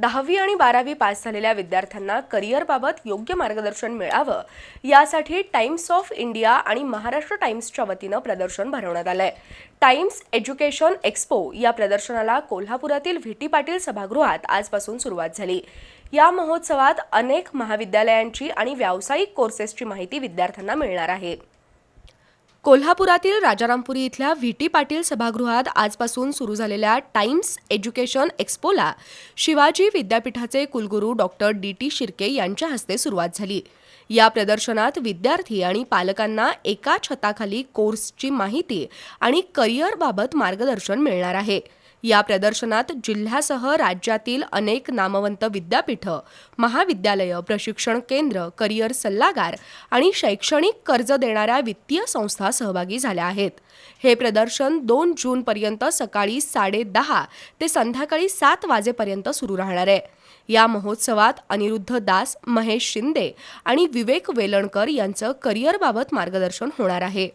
दहावी आणि बारावी पास झालेल्या विद्यार्थ्यांना करिअरबाबत योग्य मार्गदर्शन मिळावं यासाठी टाइम्स ऑफ इंडिया आणि महाराष्ट्र टाइम्सच्या वतीनं प्रदर्शन भरवण्यात आलंय. टाइम्स एज्युकेशन एक्स्पो या प्रदर्शनाला कोल्हापुरातील व्ही टी पाटील सभागृहात आजपासून सुरुवात झाली. या महोत्सवात अनेक महाविद्यालयांची आणि व्यावसायिक कोर्सेसची माहिती विद्यार्थ्यांना मिळणार आहे. कोल्हापुरातील राजारामपुरी इथल्या व्ही टी पाटील सभागृहात आजपासून सुरू झालेल्या टाइम्स एज्युकेशन एक्स्पोला शिवाजी विद्यापीठाचे कुलगुरू डॉक्टर डी टी शिर्के यांच्या हस्ते सुरुवात झाली. या प्रदर्शनात विद्यार्थी आणि पालकांना एका छताखाली कोर्सची माहिती आणि करिअरबाबत मार्गदर्शन मिळणार आहे. या प्रदर्शनात जिल्ह्यासह राज्यातील अनेक नामवंत विद्यापीठं महाविद्यालयं प्रशिक्षण केंद्र करिअर सल्लागार आणि शैक्षणिक कर्ज देणाऱ्या वित्तीय संस्था सहभागी झाल्या आहेत. हे प्रदर्शन दोन जूनपर्यंत सकाळी साडेदहा ते संध्याकाळी सात वाजेपर्यंत सुरू राहणार आहे. या महोत्सवात अनिरुद्ध दास महेश शिंदे आणि विवेक वेलणकर यांचं करिअरबाबत मार्गदर्शन होणार आहे.